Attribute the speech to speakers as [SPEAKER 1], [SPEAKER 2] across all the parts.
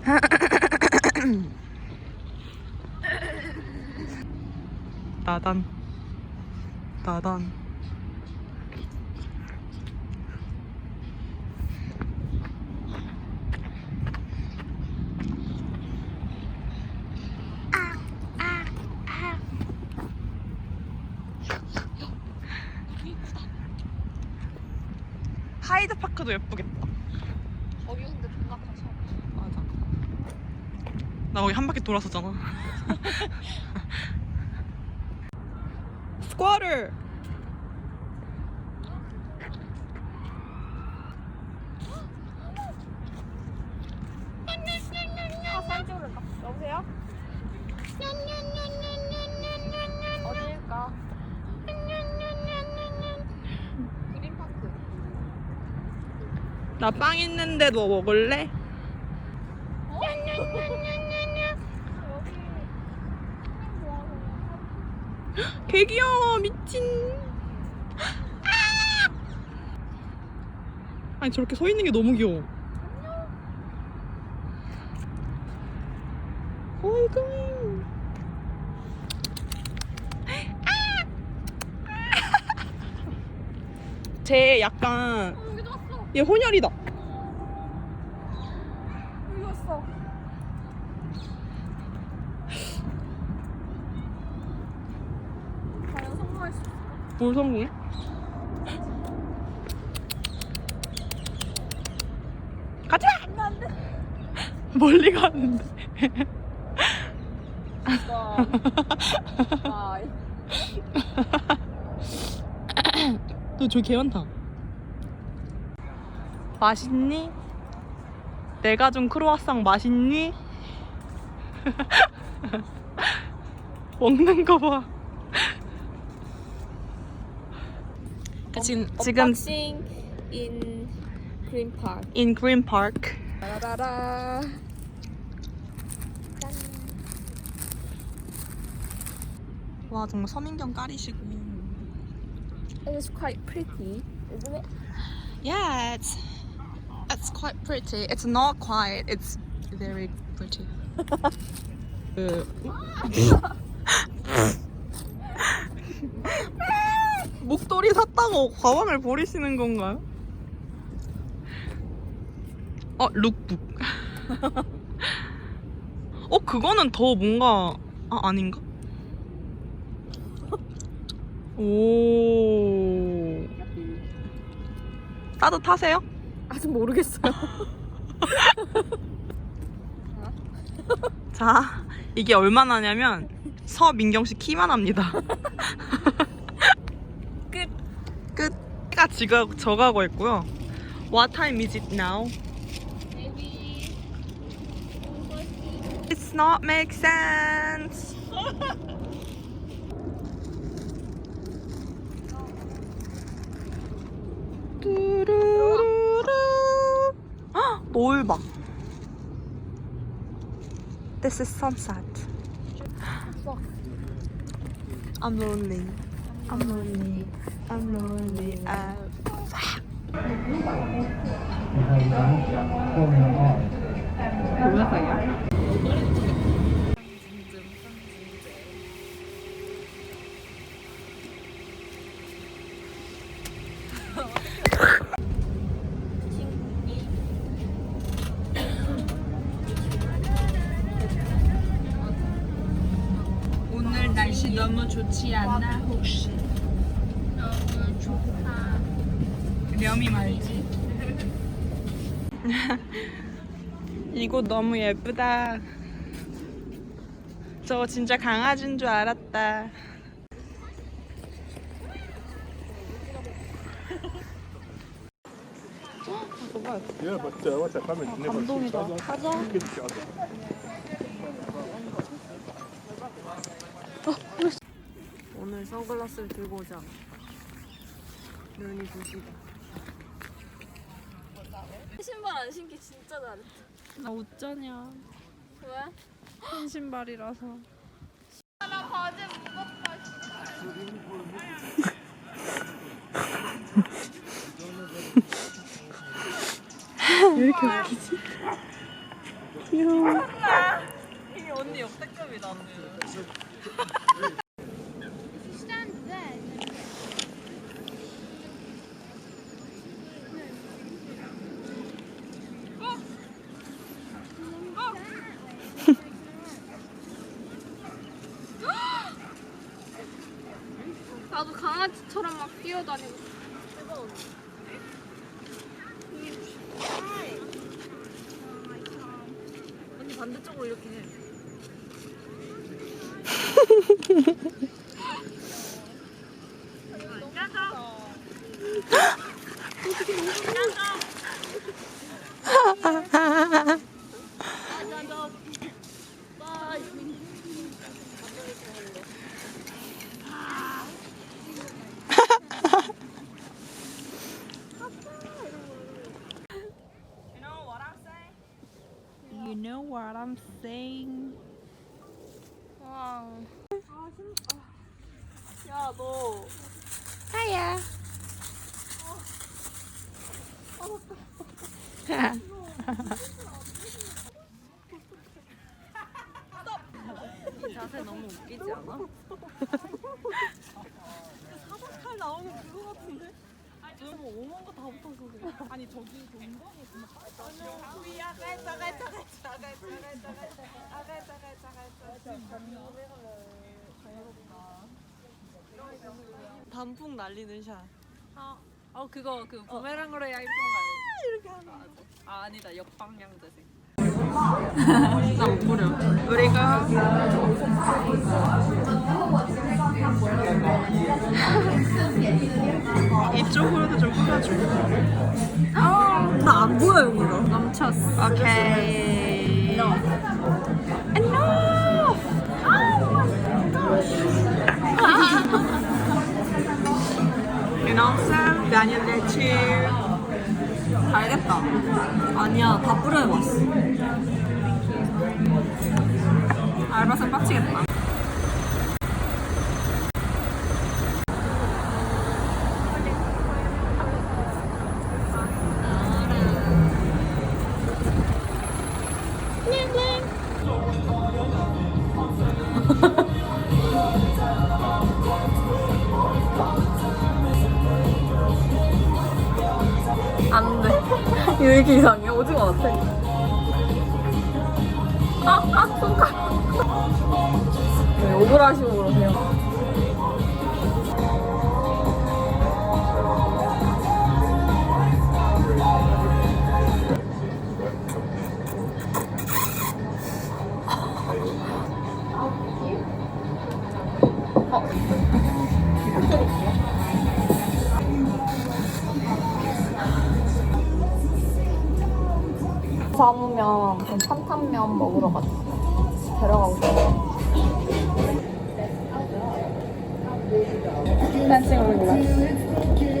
[SPEAKER 1] 나단 나단 하이드파크도 예쁘겠다.
[SPEAKER 2] 거기 근데 존나 커서.
[SPEAKER 1] 나 거기 한 바퀴 돌았었잖아. 스쿼를.
[SPEAKER 2] 아, 사진 찍을까? 여보세요? 어딜까? 그린파크.
[SPEAKER 1] 나 빵 있는데 너 먹을래?
[SPEAKER 2] 어? 여기.
[SPEAKER 1] 개 귀여워 미친. 아니 저렇게 서 있는 게 너무 귀여워. 어이구. 쟤 약간
[SPEAKER 2] 어.
[SPEAKER 1] 얘 혼혈이다.
[SPEAKER 2] 여기 왔어. 과연 성공할 수 있을까?
[SPEAKER 1] 뭘 성공해?
[SPEAKER 2] 안돼.
[SPEAKER 1] 멀리 가는데.
[SPEAKER 2] 바이.
[SPEAKER 1] 너 저기 개 많다. 맛있니? 내가 준 크로와상 맛있니? 먹는 거 봐. 지금 지금
[SPEAKER 2] 언박싱 in green park.
[SPEAKER 1] in Green Park.
[SPEAKER 2] 라라라. 짠.
[SPEAKER 1] 와 정말 서민경 깔이시고.
[SPEAKER 2] It is quite pretty, isn't it?
[SPEAKER 1] Yeah, it's it's quite pretty. It's not quite. It's very pretty. 그 목도리 샀다고 과방을 버리시는 건가요? 어 룩북. 어 그거는 더 뭔가 아 아닌가? 오 따뜻하세요?
[SPEAKER 2] 아직 모르겠어요.
[SPEAKER 1] 자, 이게 얼마나냐면 서민경 씨 키만 합니다.
[SPEAKER 2] 끝.
[SPEAKER 1] 끝가 지가 저가고 있고요. What time is it now?
[SPEAKER 2] Maybe.
[SPEAKER 1] It's not make sense. 뚜루루루. 헉, 노을 봐. This is sunset. I'm lonely. I'm lonely. I'm lonely. Uh, 오늘 날씨 너무 좋지 않나 혹시?
[SPEAKER 2] 너무 좋다.
[SPEAKER 1] 렴이 말지. 이곳 너무 예쁘다. 저 진짜 강아지인 줄 알았다.
[SPEAKER 3] Yeah, but uh, what I haven't never seen
[SPEAKER 2] 감동이다.
[SPEAKER 3] other-
[SPEAKER 2] 가자.
[SPEAKER 3] Good job.
[SPEAKER 2] 오늘 선글라스를 들고 않아. 눈이 부시고. 신발 안 신기 진짜 잘했다.
[SPEAKER 1] 나 어쩌냐.
[SPEAKER 2] 왜?
[SPEAKER 1] 흰 신발이라서.
[SPEAKER 2] 나 바지 무겁다.
[SPEAKER 1] 왜 이렇게 웃기지? 귀여워. 이게 언니 역대급이다, 언니.
[SPEAKER 2] 나도 강아지처럼 막 뛰어다니고 싶어.
[SPEAKER 4] 언니 반대쪽으로 이렇게 해.
[SPEAKER 1] You know what I'm saying?
[SPEAKER 2] 와.
[SPEAKER 4] 야, 너.
[SPEAKER 1] Hiya.
[SPEAKER 4] 이 자세 너무 웃기지 않아? 사다칼 나오는 그거 같은데? 너무 오만 거다 붙어서 그래. 아니 저기 동방에 정말 단풍 날리는 샷. 아, 어 그거 그 부메랑으로 해야 이쁜 거 알지? 이렇게 하는 거. 아 아니다 역방향 자세. 나못 부려.
[SPEAKER 1] 우리가 이쪽으로도 좀 뿌려줘.
[SPEAKER 4] 나안 보여 여기가.
[SPEAKER 1] 넘쳤어. 오케이. Enough. You know, Sam, Daniel Lechi.
[SPEAKER 4] 알겠다. 아니야 다 뿌려봤어. 알바생 빡치겠다. 이상해? 오징어 같아. 아, 잡으면 그 탄탄면 먹으러 가자. 데려가고 싶어. 댄싱 올릴래?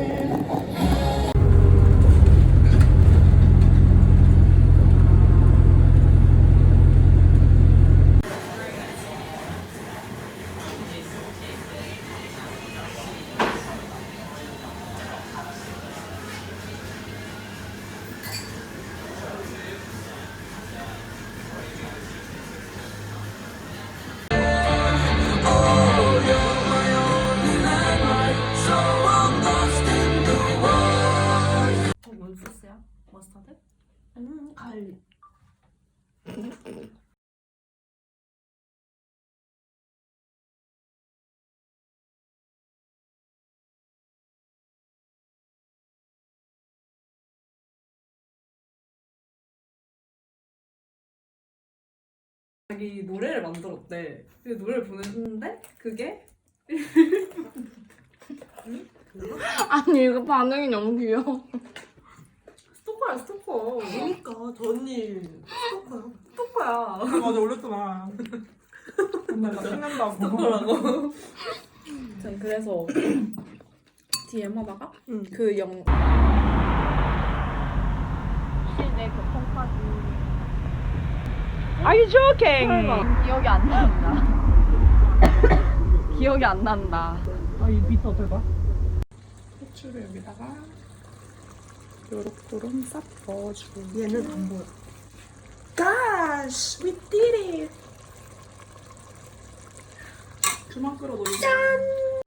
[SPEAKER 5] 자기 노래를 만들었대. 근데 노래를 보냈는데 그게
[SPEAKER 2] 아니 이거 반응이 너무 귀여워.
[SPEAKER 5] 스토커야 스토커.
[SPEAKER 4] 그니까 저 언니 스토커야.
[SPEAKER 5] 스토커야.
[SPEAKER 3] 맞아 올렸더만. 맨날 나 신난다고.
[SPEAKER 5] 스토커라고.
[SPEAKER 2] 전 그래서 DM 하다가
[SPEAKER 4] 응.
[SPEAKER 2] 그 영.
[SPEAKER 4] 시내 교통카드.
[SPEAKER 1] Are you joking?
[SPEAKER 4] 기억이 안 난다. 기억이 안 난다.
[SPEAKER 3] 아 이 밑에 대봐.
[SPEAKER 1] 후추를 여기다가 요렇게롬 싹 넣어주고
[SPEAKER 4] 얘는 안 보여.
[SPEAKER 1] Gosh, we did it!
[SPEAKER 3] 그만 끌어 놀리.
[SPEAKER 6] Regent Street,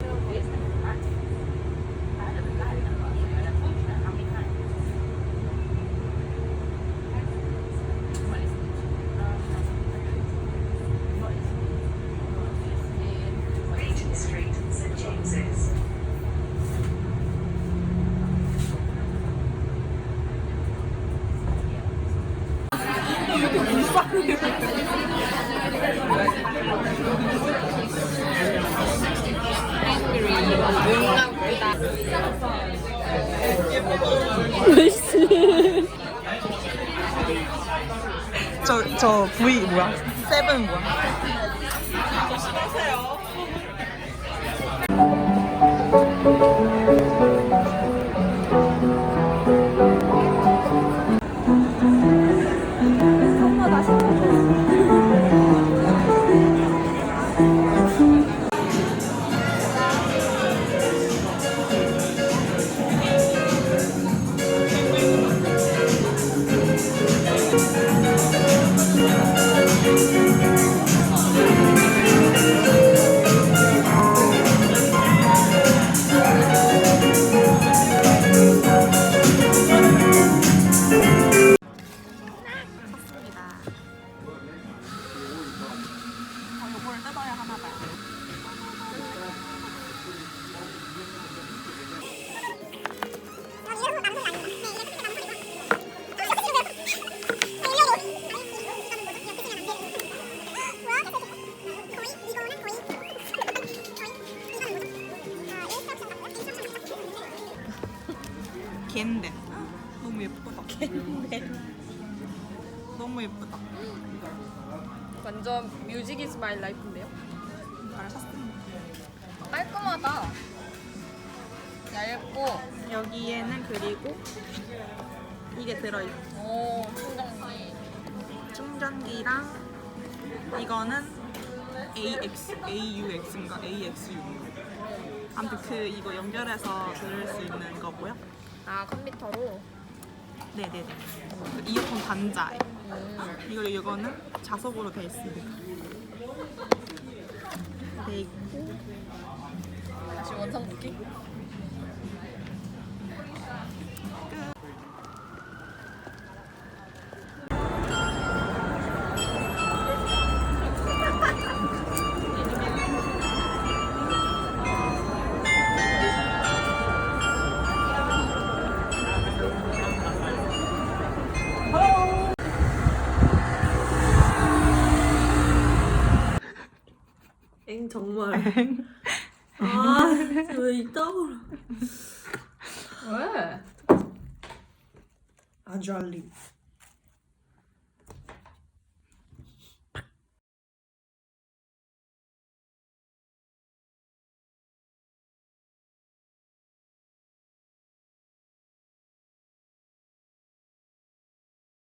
[SPEAKER 1] 저, 저 V 뭐야? 세
[SPEAKER 2] 깔끔하다. 얇고,
[SPEAKER 1] 여기에는 그리고 이게 들어있어.
[SPEAKER 2] 오, 충전기.
[SPEAKER 1] 충전기랑 이거는 AX, AUX인가 AXU인가. 아무튼 그 이거 연결해서 들을 수 있는 거고요.
[SPEAKER 2] 아, 컴퓨터로.
[SPEAKER 1] 네네네. 그 이어폰 단자에. 그리고 이거는 자석으로 돼 있습니다. 돼 있고
[SPEAKER 2] 원상 복귀?
[SPEAKER 5] 엥 정말. 아 왜 이따구로.
[SPEAKER 2] 왜?
[SPEAKER 5] 아주알리.